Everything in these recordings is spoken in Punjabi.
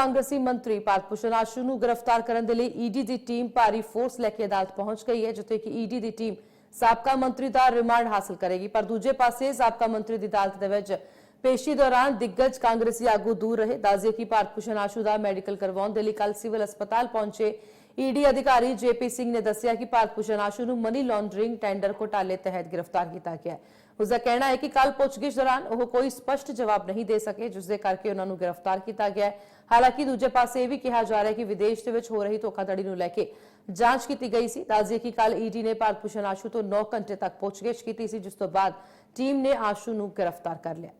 ਕਾਂਗਰਸੀ ਮੰਤਰੀ ਭਾਰਤ ਭੂਸ਼ਣ ਆਸ਼ੂ ਨੂੰ ਗ੍ਰਿਫਤਾਰ ਕਰਨ ਦੇ ਲਈ ਈਡੀ ਦੀ ਟੀਮ ਭਾਰੀ ਫੋਰਸ ਲੈ ਕੇ ਅਦਾਲਤ ਪਹੁੰਚ ਗਈ ਹੈ, ਜਿੱਥੇ ਕਿ ਈਡੀ ਦੀ ਟੀਮ ਸਾਬਕਾ ਮੰਤਰੀ ਦਾ ਰਿਮਾਂਡ ਹਾਸਲ ਕਰੇਗੀ। ਪਰ ਦੂਜੇ ਪਾਸੇ ਸਾਬਕਾ ਮੰਤਰੀ ਦੀ ਅਦਾਲਤ ਦੇ ਵਿੱਚ ਪੇਸ਼ੀ ਦੌਰਾਨ ਦਿੱਗਜ ਕਾਂਗਰਸੀ ਆਗੂ ਦੂਰ ਰਹੇ। ਦੱਸਦੇ ਕਿ ਭਾਰਤ ਭੂਸ਼ਣ ਆਸ਼ੂ ਦਾ ਮੈਡੀਕਲ ਕਰਵਾਉਣ ਦੇ ਲਈ ਕੱਲ ਸਿਵਲ ਹਸਪਤਾਲ ਪਹੁੰਚੇ ਈਡੀ ਅਧਿਕਾਰੀ ਜੇਪੀ ਸਿੰਘ ਨੇ ਦੱਸਿਆ ਕਿ ਭਾਰਤ ਭੂਸ਼ਣ ਆਸ਼ੂ ਨੂੰ ਮਨੀ ਲਾਂਡਰਿੰਗ ਟੈਂਡਰ ਘੋਟਾਲੇ ਤਹਿਤ ਗ੍ਰਿਫਤਾਰ ਕੀਤਾ ਗਿਆ ਹੈ। ਉਸ ਦਾ ਕਹਿਣਾ ਹੈ ਕਿ ਕੱਲ ਪੁੱਛਗਿੱਛ ਦੌਰਾਨ ਉਹ ਕੋਈ ਸਪਸ਼ਟ ਜਵਾਬ ਨਹੀਂ ਦੇ ਸਕੇ ਜਿਸ ਦੇ ਕਰਕੇ ਉਹਨਾਂ ਨੂੰ ਗ੍ਰਿਫਤਾਰ ਕੀਤਾ ਗਿਆ ਹੈ। ਹਾਲਾਂਕਿ ਦੂਜੇ ਪਾਸੇ ਇਹ ਵੀ ਕਿਹਾ ਜਾ ਰਿਹਾ ਹੈ ਕਿ ਵਿਦੇਸ਼ ਦੇ ਵਿੱਚ ਹੋ ਰਹੀ ਧੋਖਾਧੜੀ ਨੂੰ ਲੈ ਕੇ ਜਾਂਚ ਕੀਤੀ ਗਈ ਸੀ। ਦੱਸਦੇ ਕਿ ਕੱਲ ਈਡੀ ਨੇ ਭਾਰਤ ਭੂਸ਼ਣ ਆਸ਼ੂ ਤੋਂ 9 ਘੰਟੇ ਤੱਕ ਪੁੱਛਗਿੱਛ ਕੀਤੀ ਸੀ, ਜਿਸ ਤੋਂ ਬਾਅਦ ਟੀਮ ਨੇ ਆਸ਼ੂ ਨੂੰ ਗ੍ਰਿਫਤਾਰ ਕਰ ਲਿਆ।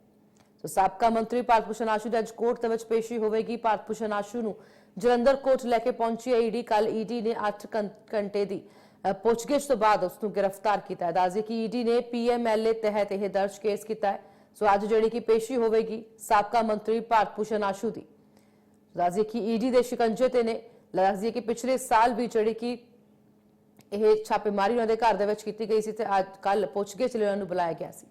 ਸੋ ਸਾਬਕਾ ਮੰਤਰੀ ਭਾਰਤ ਭੂਸ਼ਣ ਆਸ਼ੂ ਦੀ ਅੱਜ ਕੋਰਟ ਦੇ ਵਿੱਚ ਪੇਸ਼ੀ ਹੋਵੇਗੀ। ਭਾਰਤ ਭੂਸ਼ਣ ਆਸ਼ੂ ਨੂੰ ਜਲੰਧਰ ਕੋਰਟ ਲੈ ਕੇ ਪਹੁੰਚੀ ਈਡੀ। ਕੱਲ ਈਡੀ ਨੇ 8 ਘੰਟੇ ਦੀ ਪੁੱਛਗਿੱਛ ਤੋਂ ਬਾਅਦ ਉਸ ਨੂੰ ਗ੍ਰਿਫਤਾਰ ਕੀਤਾ ਹੈ। ਕਿ ਈਡੀ ਨੇ ਪੀਐਮਐਲਏ ਤਹਿਤ ਇਹ ਦਰਜ ਕੇਸ ਕੀਤਾ ਹੈ। ਸੋ ਅੱਜ ਜਿਹੜੀ ਕਿ ਪੇਸ਼ੀ ਹੋਵੇਗੀ, ਸਾਬਕਾ ਮੰਤਰੀ ਭਾਰਤ ਭੂਸ਼ਣ ਆਸ਼ੂ ਦੀ। ਦੱਸਦੇ ਕਿ ਈਡੀ ਦੇ ਸ਼ਿਕੰਜੇ ਤੇ ਨੇ। ਦੱਸਦੇ ਕਿ ਪਿਛਲੇ ਸਾਲ ਵੀ ਜਿਹੜੀ ਕਿ ਇਹ ਛਾਪੇਮਾਰੀ ਉਹਨਾਂ ਦੇ ਘਰ ਦੇ ਵਿੱਚ ਕੀਤੀ ਗਈ ਸੀ ਤੇ ਅੱਜ ਕੱਲ ਪੁੱਛਗਿੱਛ ਲਈ ਉਹਨਾਂ ਨੂੰ ਬੁਲਾਇਆ ਗਿਆ ਸੀ।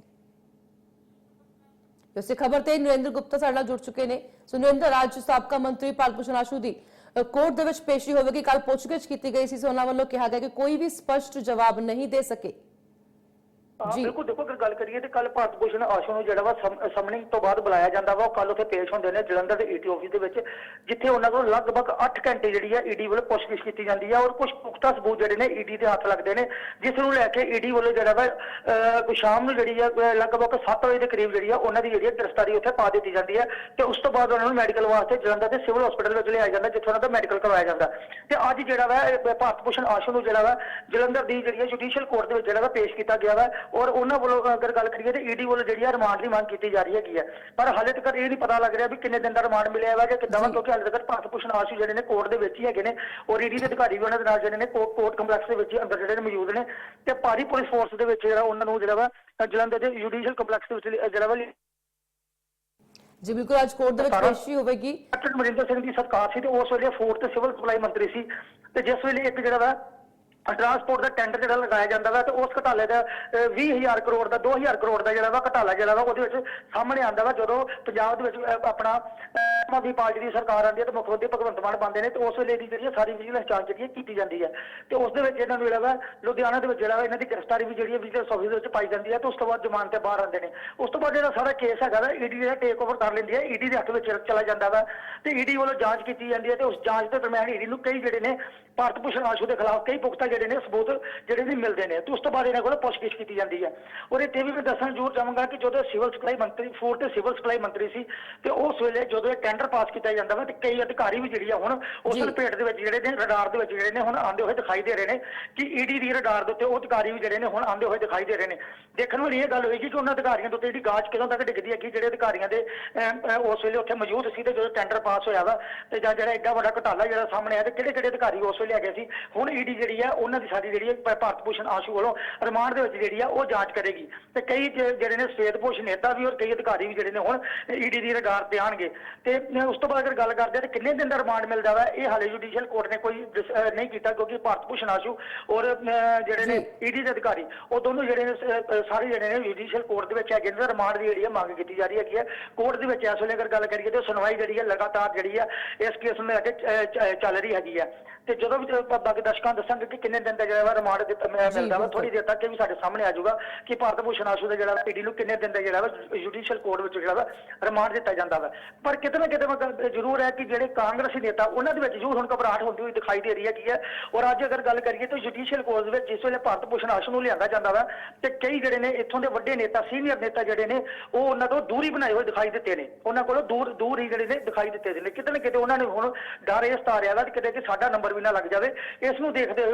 ਇਸੇ ਖਬਰ ਤੇ ਨਰਿੰਦਰ ਗੁਪਤਾ ਸਾਡੇ ਨਾਲ ਜੁੜ ਚੁੱਕੇ ਨੇ। ਸੋ ਨਰਿੰਦਰ, ਅੱਜ ਸਾਬਕਾ ਮੰਤਰੀ ਭਾਰਤ ਭੂਸ਼ਣ ਆਸ਼ੂ ਦੀ ਕੋਰਟ ਦੇ ਵਿੱਚ ਪੇਸ਼ੀ ਹੋਵੇਗੀ। ਕੱਲ ਪੁੱਛਗਿੱਛ ਕੀਤੀ ਗਈ ਸੀ, ਸੋ ਉਹਨਾਂ ਵੱਲੋਂ ਕਿਹਾ ਗਿਆ ਕਿ ਕੋਈ ਵੀ ਸਪਸ਼ਟ ਜਵਾਬ ਨਹੀਂ ਦੇ ਸਕੇ। ਹਾਂ ਜੀ। ਬਿਲਕੁਲ ਦੇਖੋ ਅਗਰ ਗੱਲ ਕਰੀਏ ਤੇ ਕੱਲ ਭਾਰਤ ਭੂਸ਼ਣ ਆਸ਼ੂ ਨੂੰ ਜਿਹੜਾ ਵਾ ਸਮਨਿੰਗ ਤੋਂ ਬਾਅਦ ਬੁਲਾਇਆ ਜਾਂਦਾ ਵਾ ਉਹ ਕੱਲ ਉੱਥੇ ਪੇਸ਼ ਹੁੰਦੇ ਨੇ ਜਲੰਧਰ ਦੇ ਈਟੀ ਆਫਿਸ ਦੇ ਵਿੱਚ ਜਿੱਥੇ ਉਹਨਾਂ ਕੋਲ ਲਗਭਗ 8 ਘੰਟੇ ਜਿਹੜੀ ਆ ਈਡੀ ਵੱਲੋਂ ਪੁੱਛਗਿੱਛ ਕੀਤੀ ਜਾਂਦੀ ਆ ਔਰ ਕੁਝ ਪੁਖਤਾ ਸਬੂਤ ਜਿਹੜੇ ਨੇ ਈਡੀ ਦੇ ਹੱਥ ਲੱਗਦੇ ਨੇ ਜਿਸ ਨੂੰ ਲੈ ਕੇ ਈਡੀ ਵੱਲੋਂ ਜਿਹੜਾ ਵਾ ਅਹ, ਕੋਈ ਸ਼ਾਮ ਨੂੰ ਜਿਹੜੀ ਆ ਅਹ, ਲਗਭਗ 7 ਵਜੇ ਦੇ ਕਰੀਬ ਜਿਹੜੀ ਆ ਉਹਨਾਂ ਦੀ ਜਿਹੜੀ ਆ ਗ੍ਰਿਫਤਾਰੀ ਉੱਥੇ ਪਾ ਦਿੱਤੀ ਜਾਂਦੀ ਹੈ ਤੇ ਉਸ ਤੋਂ ਬਾਅਦ ਉਹਨਾਂ ਨੂੰ ਮੈਡੀਕਲ ਵਾਸਤੇ ਜਲੰਧਰ ਦੇ ਸਿਵਲ ਹਸਪੀਟਲ ਵਿੱਚ ਲਿਆਇਆ ਜਾਂਦਾ ਜਿੱਥੇ ਉਹਨਾਂ ਦਾ ਮੈਡੀਕਲ ਕਰਵਾਇਆ ਜਾਂਦਾ ਤੇ ਅੱਜ ਜਿਹੜਾ ਵਾ ਇਹ ਭਾਰਤ ਭੂਸ਼ਣ ਆਸ਼ੂ ਨੂੰ ਜਿਹੜਾ ਵਾ ਜਲੰਧਰ ਦੀ ਜਿਹੜੀ ਜੁਡੀਸ਼ੀਅਲ ਕੋਰਟ ਦੇ ਵਿੱਚ ਜਿਹੜਾ ਵਾ ਪੇਸ਼ ਕੀਤਾ ਗਿਆ ਵਾ ਔਰ ਉਹਨਾਂ ਵੱਲੋਂ ਅਗਰ ਗੱਲ ਕਰੀਏ ਤੇ ਈਡੀ ਵੱਲੋਂ ਜਿਹੜੀ ਆ ਰਿਮਾਂਡ ਦੀ ਮੰਗ ਕੀਤੀ ਜਾ ਰਹੀ ਹੈਗੀ ਆ। ਪਰ ਹਾਲੇ ਤੱਕ ਇਹ ਨਹੀਂ ਪਤਾ ਲੱਗ ਰਿਹਾ ਵੀ ਕਿੰਨੇ ਦਿਨ ਦਾ ਰਿਮਾਂਡ ਮਿਲਿਆ ਵਾ ਜਾਂ ਕਿੱਦਾਂ ਵਾ। ਕਿਉਂਕਿ ਹਾਲੇ ਤੱਕ ਭਾਰਤ ਭੂਸ਼ਣ ਆਸ਼ੂ ਜਿਹੜੇ ਨੇ ਕੋਰਟ ਦੇ ਵਿੱਚ ਹੀ ਹੈਗੇ ਨੇ ਔਰ ਈਡੀ ਦੇ ਅਧਿਕਾਰੀ ਵੀ ਉਹਨਾਂ ਦੇ ਨਾਲ ਜਿਹੜੇ ਨੇ ਕੋਰਟ ਕੋਰਟ ਕੰਪਲੈਕਸ ਦੇ ਵਿੱਚ ਹੀ ਅੰਦਰ ਜਿਹੜੇ ਨੇ ਮੌਜੂਦ ਨੇ। ਤੇ ਭਾਰੀ ਪੁਲਿਸ ਫੋਰਸ ਦੇ ਵਿੱਚ ਜਿਹੜਾ ਉਹਨਾਂ ਨੂੰ ਜਿਹੜਾ ਵਾ ਜਲੰਧਰ ਦੇ ਜੁਡੀਸ਼ੀਅਲ ਕੰਪਲੈਕਸ ਦੇ ਵਿੱਚ ਜਿਹੜਾ ਵਾ ਜੀ ਬਿਲਕੁਲ ਅੱਜ ਕੋਰਟ ਦੇ ਵਿੱਚ ਪੇਸ਼ੀ ਹੋਵੇਗੀ। ਕੈਪਟਨ ਮਰਿੰਦਰ ਸਿੰਘ ਦੀ ਸਰਕਾਰ ਸੀ ਤੇ ਉਸ ਵੇਲੇ ਤੇ ਸਿਵਲ ਸਪਲਾਈ ਮੰਤਰੀ ਸੀ। ਤੇ ਜਿਸ ਵੇਲੇ ਇੱਕ ਜਿਹੜਾ ਵਾ ਟਰਾਂਸਪੋਰਟ ਦਾ ਟੈਂਡਰ ਜਿਹੜਾ ਲਗਾਇਆ ਜਾਂਦਾ ਵਾ ਤੇ ਉਸ ਘਟਾਲੇ ਦਾ ਅਹ, 20000 ਕਰੋੜ ਦਾ 2000 ਕਰੋੜ ਦਾ ਜਿਹੜਾ ਵਾ ਘਟਾਲਾ ਜਿਹੜਾ ਵਾ ਉਹਦੇ ਵਿੱਚ ਸਾਹਮਣੇ ਆਂਦਾ ਵਾ ਜਦੋਂ ਪੰਜਾਬ ਦੇ ਵਿੱਚ ਆਪਣਾ ਆਮ ਆਦਮੀ ਪਾਰਟੀ ਦੀ ਸਰਕਾਰ ਆਂਦੀ ਹੈ ਤੇ ਮੁੱਖ ਮੰਤਰੀ ਭਗਵੰਤ ਮਾਨ ਬਣਦੇ ਨੇ ਤੇ ਉਸ ਵੇਲੇ ਦੀ ਜਿਹੜੀ ਆ ਸਾਰੀ ਵਿਜੀਲੈਂਸ ਜਾਂਚ ਜਿਹੜੀ ਹੈ ਕੀਤੀ ਜਾਂਦੀ ਹੈ। ਤੇ ਉਸ ਦੇ ਵਿੱਚ ਇਹਨਾਂ ਨੂੰ ਜਿਹੜਾ ਵਾ ਲੁਧਿਆਣਾ ਦੇ ਵਿੱਚ ਜਿਹੜਾ ਵਾ ਇਹਨਾਂ ਦੀ ਗ੍ਰਿਫਤਾਰੀ ਵੀ ਜਿਹੜੀ ਹੈ ਵਿਜੀਲੈਂਸ ਆਫਿਸ ਦੇ ਵਿੱਚ ਪਾਈ ਜਾਂਦੀ ਹੈ ਤੇ ਉਸ ਤੋਂ ਬਾਅਦ ਜ਼ਮਾਨਤ ਤੇ ਬਾਹਰ ਆਉਂਦੇ ਨੇ। ਉਸ ਤੋਂ ਬਾਅਦ ਜਿਹੜਾ ਸਾਰਾ ਕੇਸ ਹੈਗਾ ਵਾ ਈਡੀ ਜਿਹੜਾ ਟੇਕ ਓਵਰ ਕਰ ਲੈਂਦੀ ਹੈ ਈਡੀ ਦੇ ਹੱਥ ਵਿੱਚ ਚਲਾ ਜਾਂਦਾ ਵਾ ਤੇ ਈਡੀ ਵੱਲੋਂ ਜਾਂਚ ਕੀਤੀ ਜਾਂਦੀ ਹੈ ਤੇ ਉਸ ਜਾਂਚ ਦੇ ਦਰਮਿਆਨ ਈਡੀ ਨੂੰ ਕਈ ਜਿਹੜੇ ਨੇ ਭਾਰਤ ਭੂਸ਼ਣ ਆਸ਼ੂ ਦੇ ਖਿਲਾਫ ਕਈ ਪੁਖਤਾ ਜਿਹੜੇ ਨੇ ਸਬੂਤ ਜਿਹੜੇ ਨੇ ਮਿਲਦੇ ਨੇ। ਤੇ ਉਸ ਤੋਂ ਬਾਅਦ ਇਹਨਾਂ ਕੋਲ ਪੁੱਛਗਿੱਛ ਕੀਤੀ ਜਾਂਦੀ ਹੈ। ਔਰ ਇਹ ਤੇ ਵੀ ਮੈਂ ਦੱਸਣਾ ਜ਼ਰੂਰ ਚਾਹਾਂਗਾ ਕਿ ਜਦੋਂ ਸਿਵਲ ਸਪਲਾਈ ਮੰਤਰੀ ਫੂਡ ਤੇ ਸਿਵਲ ਸਪਲਾਈ ਮੰਤਰੀ ਸੀ ਤੇ ਉਸ ਵੇਲੇ ਜਦੋਂ ਇਹ ਟੈਂਡਰ ਪਾਸ ਕੀਤਾ ਜਾਂਦਾ ਵਾ ਤੇ ਕਈ ਅਧਿਕਾਰੀ ਵੀ ਜਿਹੜੀ ਆ ਹੁਣ ਉਸ। ਲਪੇਟ ਦੇ ਵਿੱਚ ਜਿਹੜੇ ਨੇ ਰਡਾਰ ਦੇ ਵਿੱਚ ਜਿਹੜੇ ਨੇ ਹੁਣ ਆਂਦੇ ਹੋਏ ਦਿਖਾਈ ਦੇ ਰਹੇ ਨੇ ਕਿ ਈਡੀ ਦੀ ਰਡਾਰ ਦੇ ਉੱਤੇ ਉਹ ਅਧਿਕਾਰੀ ਵੀ ਜਿਹੜੇ ਨੇ ਹੁਣ ਆਂਦੇ ਹੋਏ ਦਿਖਾਈ ਦੇ ਰਹੇ ਨੇ। ਦੇਖਣ ਵਾਲੀ ਇਹ ਗੱਲ ਹੋਏਗੀ ਕਿ ਉਹਨਾਂ ਅਧਿਕਾਰੀਆਂ ਦੇ ਉੱਤੇ ਜਿਹੜੀ ਗਾਜ ਕਦੋਂ ਤੱਕ ਡਿੱਗਦੀ ਹੈਗੀ ਜਿਹੜੇ ਅਧਿਕਾਰੀਆਂ ਦੇ ਉਸ ਵੇਲੇ ਉੱਥੇ ਮੌਜੂਦ ਸੀ ਤੇ ਜਦੋਂ ਟੈਂਡਰ ਪਾਸ ਹੋਇਆ ਵਾ ਤੇ ਜਾਂ ਜਿਹੜਾ ਐਡਾ ਵੱਡਾ ਘਟਾਲਾ ਜਿਹੜਾ ਸਾਹਮਣੇ ਆਇਆ ਤੇ ਕਿਹੜੇ ਕਿਹੜੇ ਅਧਿਕਾਰੀ ਉਸ ਵੇਲੇ ਹੈਗੇ ਸੀ। ਹੁਣ ਈਡੀ ਜਿਹੜੀ ਆ ਉਹਨਾਂ ਦੀ ਸਾਰੀ ਜਿਹੜੀ ਹੈ ਭ- ਭਾਰਤ ਭੂਸ਼ਣ ਆਸ਼ੂ ਵੱਲੋਂ ਰਿਮਾਂਡ ਦੇ ਵਿੱਚ ਜਿਹੜੀ ਆ ਉਹ ਜਾਂਚ ਕਰੇਗੀ। ਤੇ ਕਈ ਜ- ਜਿਹੜੇ ਨੇ ਸਵੇਤ ਭੂਸ਼ਣ ਨੇਤਾ ਵੀ ਔਰ ਕਈ ਅਧਿਕਾਰੀ ਵੀ ਜਿਹੜੇ ਨੇ ਹੁਣ ਈਡੀ ਦੀ ਰਡਾਰ ਤੇ ਆਣਗੇ। ਤੇ ਅ, ਉਸ ਤੋਂ ਬਾਅਦ ਅਗਰ ਗੱਲ ਕਰਦੇ ਆ ਤੇ ਕਿੰਨੇ ਦਿਨ ਦਾ ਰਿਮਾਂਡ ਮਿਲਦਾ ਵਾ ਇਹ ਹਾਲੇ ਜੁਡੀਸ਼ੀਅਲ ਕੋਰਟ ਨੇ ਕੋਈ ਡਿਸ- ਅ, ਨਹੀਂ ਕੀਤਾ ਕਿਉਂਕਿ ਭਾਰਤ ਭੂਸ਼ਣ ਆਸ਼ੂ ਔਰ ਅ, ਜਿਹੜੇ ਨੇ ਈਡੀ ਦੇ ਅਧਿਕਾਰੀ ਉਹ ਦੋਨੋਂ ਜਿਹੜੇ ਨੇ ਸ- ਅ, ਸਾਰੇ ਜਿਹੜੇ ਨੇ ਜੁਡੀਸ਼ੀਅਲ ਕੋਰਟ ਦੇ ਵਿੱਚ ਹੈਗੇ ਨੇ ਰਿਮਾਂਡ ਦੀ ਜਿਹੜੀ ਆ ਮੰਗ ਕੀਤੀ ਜਾ ਰਹੀ ਹੈਗੀ ਹੈ ਕੋਰਟ ਦੇ ਵਿੱਚ ਇਸ ਵੇਲੇ ਅਗਰ ਗੱਲ ਕਰੀਏ ਤੇ ਸੁਣਵਾਈ ਜਿਹੜੀ ਹੈ ਲਗਾਤਾਰ ਜਿਹੜੀ ਆ ਇਸ ਕੇਸ ਨੂੰ ਲੈ ਕੇ ਚ- ਚੱਲ ਰਹੀ ਹੈਗੀ ਹੈ ਤੇ ਜਦੋਂ ਵੀ ਬਾਕੀ ਦਰਸ਼ਕਾਂ ਨੂੰ ਦੱਸਾਂਗੇ ਕਿ ਕਿੰਨੇ ਦਿਨ ਦਾ ਜਿਹੜਾ ਵਾ ਰਿਮਾਂਡ ਦਿੱਤਾ ਮ- ਮਿਲਦਾ ਵਾ। ਥੋੜੀ ਦੇਰ ਤੱਕ ਇਹ ਵੀ ਸਾਡੇ ਸਾਹਮਣੇ ਆ ਜਾਊਗਾ ਕਿ ਭਾਰਤ ਭੂਸ਼ਣ ਆਸ਼ੂ ਦਾ ਜਿਹੜਾ ਈਡੀ ਨੂੰ ਕਿੰਨੇ ਦਿਨ ਦਾ ਜਿਹੜਾ ਵਾ ਜੁਡੀਸ਼ੀਅਲ ਕੋਰਟ ਵਿੱਚ ਜਿਹੜਾ ਵਾ ਰਿਮਾਂਡ ਦਿੱਤਾ ਜਾਂਦਾ ਵਾ। ਪਰ ਕਿਤੇ ਨਾ ਕਿਤੇ ਮੈਂ ਗੱਲ ਜ਼ਰੂਰ ਹੈ ਕਿ ਜਿਹੜੇ ਕਾਂਗਰਸੀ ਨੇਤਾ ਉਹਨਾਂ ਦੇ ਵਿੱਚ ਜ਼ਰੂਰ ਹੁਣ ਘਬਰਾਹਟ ਹੁੰਦੀ ਹੋਈ ਦਿਖਾਈ ਦੇ ਰਹੀ ਹੈ ਕੀ ਹੈ? ਔਰ ਅੱਜ ਅਗਰ ਗੱਲ ਕਰੀਏ ਤਾਂ ਜੁਡੀਸ਼ੀਅਲ ਕੋਰਟ ਵਿੱਚ ਜਿਸ ਵੇਲੇ ਭਾਰਤ ਭੂਸ਼ਣ ਆਸ਼ੂ ਨੂੰ ਲਿਆਂਦਾ ਜਾਂਦਾ ਵਾ ਤੇ ਕਈ ਜਿਹੜੇ ਨੇ ਇੱਥੋਂ ਦੇ ਵੱਡੇ ਨੇਤਾ ਸੀਨੀਅਰ ਨੇਤਾ ਜਿਹੜੇ ਨੇ ਉਹ ਉਹਨਾਂ ਤੋਂ ਦੂਰੀ ਬਣਾਏ ਹੋਏ ਦਿਖਾਈ ਦਿੱਤੇ ਨੇ। ਉਹਨਾਂ ਕੋਲੋਂ ਦੂਰ ਦੂਰ ਹੀ ਜਿਹੜੇ ਨੇ ਦਿਖਾਈ ਦਿੱਤੇ ਨੇ ਕਿਤੇ ਨਾ ਕਿਤੇ ਉਹਨਾਂ ਨੇ ਹੁਣ ਡਰ ਇਸ ਤਾਰਿਆ ਵਾ ਕਿ ਕਿਤੇ ਕਿ ਸਾਡਾ ਨੰਬਰ ਵੀ ਨਾ ਲੱਗ ਜਾਵੇ। ਇਸ ਨੂੰ ਦੇਖਦੇ ਹੋਏ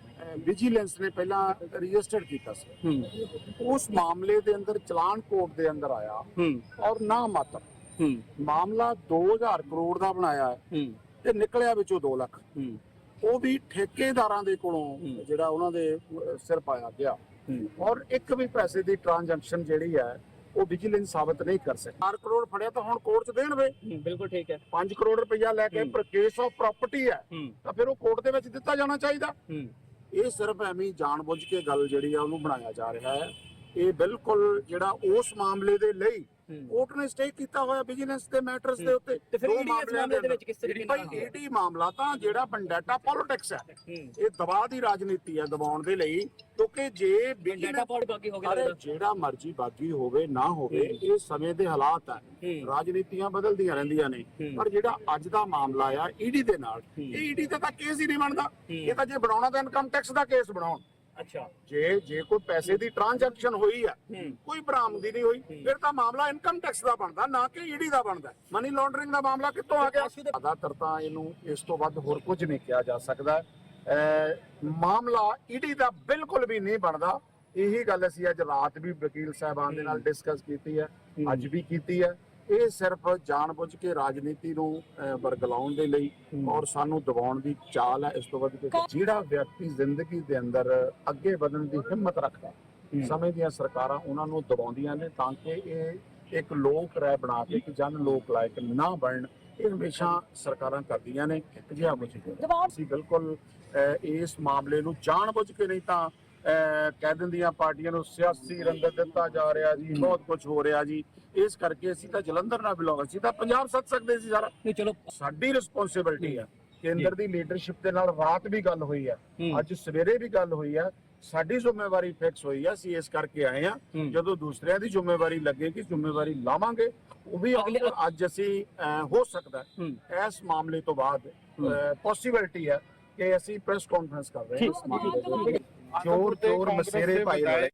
ਵਿਜੀਲੈਂਸ ਨੇ ਪਹਿਲਾਂ ਰਜਿਸਟਰ ਕੀਤਾ ਸੀ। ਉਸ ਮਾਮਲੇ ਦੇ ਅੰਦਰ ਚਲਾਨ ਕੋਰਟ ਦੇ ਅੰਦਰ ਆਇਆ ਔਰ ਨਾ ਮਾਤਰ ਮਾਮਲਾ 2000 ਕਰੋੜ ਦਾ ਬਣਾਇਆ ਹੈ ਤੇ ਨਿਕਲਿਆ ਵਿੱਚੋਂ 2 ਲੱਖ। ਉਹ ਵੀ ਠੇਕੇਦਾਰਾਂ ਦੇ ਕੋਲੋਂ ਜਿਹੜਾ ਉਹਨਾਂ ਦੇ ਸਿਰ ਪਾਇਆ ਗਿਆ। ਔਰ ਇੱਕ ਵੀ ਪੈਸੇ ਦੀ ਟ੍ਰਾਂਜੈਕਸ਼ਨ ਜਿਹੜੀ ਹੈ ਉਹ ਵਿਜੀਲੈਂਸ ਸਾਬਤ ਨਹੀਂ ਕਰ ਸਕੀ। 4 ਕਰੋੜ ਫੜਿਆ ਤਾਂ ਹੁਣ ਕੋਰਟ 'ਚ ਦੇਣਵੇ ਬਿਲਕੁਲ ਠੀਕ ਹੈ। 5 ਕਰੋੜ ਰੁਪਈਆ ਲੈ ਕੇ ਪਰ ਕੇਸ ਆਫ ਪ੍ਰਾਪਰਟੀ ਹੈ ਤਾਂ ਫਿਰ ਉਹ ਕੋਰਟ ਦੇ ਵਿੱਚ ਦਿੱਤਾ ਜਾਣਾ ਚਾਹੀਦਾ। ਇਹ ਸਿਰਫ ਐਵੇਂ ਹੀ ਜਾਣਬੁੱਝ ਕੇ ਗੱਲ ਜਿਹੜੀ ਆ ਉਹਨੂੰ ਬਣਾਇਆ ਜਾ ਰਿਹਾ ਹੈ। ਇਹ ਬਿਲਕੁਲ ਜਿਹੜਾ ਉਸ ਮਾਮਲੇ ਦੇ ਲਈ ਕੋਰਟ ਨੇ ਸਟੇ ਕੀਤਾ ਹੋਇਆ ਵਿਜੀਲੈਂਸ ਦੇ ਮੈਟਰਸ ਦੇ ਉੱਤੇ। ਤੇ ਫਿਰ ED ਇਸ ਮਾਮਲੇ ਦੇ ਵਿੱਚ ਕਿਸ ਤਰੀਕੇ ਨਾਲ ਭਾਈ ਈਡੀ ਮਾਮਲਾ ਤਾਂ ਜਿਹੜਾ ਬੰਡਾਟਾ ਪੋਲਿਟਿਕਸ ਹੈ। ਇਹ ਦਬਾਅ ਦੀ ਰਾਜਨੀਤੀ ਹੈ ਦਬਾਉਣ ਦੇ ਲਈ। ਕਿਉਂਕਿ ਜੇ ਡਾਟਾ ਪੌੜ ਬਾਕੀ ਹੋ ਗਿਆ ਜਿਹੜਾ ਮਰਜ਼ੀ ਬਾਗੀ ਹੋਵੇ ਨਾ ਹੋਵੇ ਇਹ ਸਮੇਂ ਦੇ ਹਾਲਾਤ ਹੈ। ਹੂੰ। ਰਾਜਨੀਤੀਆਂ ਬਦਲਦੀਆਂ ਰਹਿੰਦੀਆਂ ਨੇ। ਪਰ ਜਿਹੜਾ ਅੱਜ ਦਾ ਮਾਮਲਾ ਆ ਈਡੀ ਦੇ ਨਾਲ ਇਹ ਈਡੀ ਤੇ ਤਾਂ ਕੇਸ ਹੀ ਨਹੀਂ ਬਣਦਾ। ਇਹ ਤਾਂ ਜੇ ਬਣਾਉਣਾ ਤਾਂ ਇਨਕਮ ਟੈਕਸ ਦਾ ਕੇਸ ਬਣਾਉਣ। ਅੱਛਾ। ਜੇ ਜੇ ਕੋਈ ਪੈਸੇ ਦੀ ਟ੍ਰਾਂਜੈਕਸ਼ਨ ਹੋਈ ਹੂੰ। ਕੋਈ ਬਰਾਮਦੀ ਨਹੀਂ ਹੋਈ ਫਿਰ ਤਾਂ ਮਾਮਲਾ ਇਨਕਮ ਟੈਕਸ ਦਾ ਬਣਦਾ ਨਾ ਕਿ ਈਡੀ ਦਾ ਬਣਦਾ। ਮਨੀ ਲਾਂਡਰਿੰਗ ਦਾ ਮਾਮਲਾ ਕਿੱਥੋਂ ਆ ਗਿਆ? ਜ਼ਿਆਦਾਤਰ ਤਾਂ ਇਹਨੂੰ ਇਸ ਤੋਂ ਵੱਧ ਹੋਰ ਕੁਝ ਨਹੀਂ ਕਿਹਾ ਜਾ ਸਕਦਾ। ਮਾਮਲਾ ਈਡੀ ਦਾ ਬਿਲਕੁਲ ਵੀ ਨਹੀਂ ਬਣਦਾ। ਇਹੀ ਗੱਲ ਅਸੀਂ ਅੱਜ ਰਾਤ ਵੀ ਵਕੀਲ ਸਾਹਿਬਾਨ ਦੇ ਨਾਲ ਡਿਸਕਸ ਕੀਤੀ ਹੈ। ਅੱਜ ਵੀ ਕੀਤੀ ਹੈ। ਇਹ ਸਿਰਫ ਜਾਣਬੁੱਝ ਕੇ ਰਾਜਨੀਤੀ ਨੂੰ ਵਰਗਲਾਉਣ ਦੇ ਲਈ ਔਰ ਸਾਨੂੰ ਦਬਾਉਣ ਦੀ ਚਾਲ ਹੈ। ਇਸ ਤੋਂ ਵੱਧ ਕੇ ਜਿਹੜਾ ਵਿਅਕਤੀ ਜ਼ਿੰਦਗੀ ਦੇ ਅੰਦਰ ਅੱਗੇ ਵਧਣ ਦੀ ਹਿੰਮਤ ਰੱਖਦਾ ਸਮੇਂ ਦੀਆਂ ਸਰਕਾਰਾਂ ਉਹਨਾਂ ਨੂੰ ਦਬਾਉਂਦੀਆਂ ਨੇ ਤਾਂ ਕਿ ਇਹ ਇੱਕ ਲੋਕ ਰਾਏ ਬਣਾ ਕੇ ਇੱਕ ਜਨ ਲੋਕ ਲਾਇਕ ਨਾ ਬਣਨ। ਇਹ ਹਮੇਸ਼ਾ ਸਰਕਾਰਾਂ ਕਰਦੀਆਂ ਨੇ ਅਜਿਹਾ ਕੁਝ ਅਸੀਂ ਬਿਲਕੁਲ ਅਹ, ਇਸ ਮਾਮਲੇ ਨੂੰ ਜਾਣਬੁੱਝ ਕੇ ਨਹੀਂ ਤਾਂ ਕਹਿ ਦਿੰਦੀਆਂ ਪਾਰਟੀਆਂ ਨੂੰ ਸਿਆਸੀ ਰੰਗਤ ਦਿੱਤਾ ਜਾ ਰਿਹਾ ਜੀ ਬਹੁਤ ਕੁਝ ਹੋ ਰਿਹਾ ਜੀ। ਇਸ ਕਰਕੇ ਅਸੀਂ ਤਾਂ ਜਲੰਧਰ ਨਾਲ ਬਿਲੋਂਗ ਅਸੀਂ ਤਾਂ ਪੰਜਾਬ ਸੱਦ ਸਕਦੇ ਸੀ ਸਾਰਾ। ਨਹੀਂ ਚਲੋ। ਸਾਡੀ ਰਿਸਪੌਂਸਿਬਿਲਟੀ ਹੈ। ਕੇਂਦਰ ਦੀ ਲੀਡਰਸ਼ਿਪ ਦੇ ਨਾਲ ਰਾਤ ਵੀ ਗੱਲ ਹੋਈ ਹੈ ਹੂੰ। ਅੱਜ ਸਵੇਰੇ ਵੀ ਗੱਲ ਹੋਈ ਹੈ ਸਾਡੀ ਜ਼ਿੰਮੇਵਾਰੀ ਫਿਕਸ ਹੋਈ ਹੈ ਅਸੀਂ ਇਸ ਕਰਕੇ ਆਏ ਆ। ਹੂੰ। ਜਦੋਂ ਦੂਸਰਿਆਂ ਦੀ ਜ਼ਿੰਮੇਵਾਰੀ ਲੱਗੇਗੀ ਜ਼ਿੰਮੇਵਾਰੀ ਲਾਵਾਂਗੇ ਉਹ ਵੀ ਅਗਲੇ- ਅੱਜ ਅਸੀਂ ਹੋ ਸਕਦਾ ਇਸ ਮਾਮਲੇ ਤੋਂ ਬਾਅਦ ਪੋਸਿਬਿਲਿਟੀ ਹੈ ਕਿ ਅਸੀਂ ਪ੍ਰੈਸ ਕਾਨਫਰੰਸ ਕਰ ਰਹੇ ਹਾਂ। ਚੋਰ ਚੋਰ ਮਸੇਰੇ ਭਾਈ ਵਾਲੇ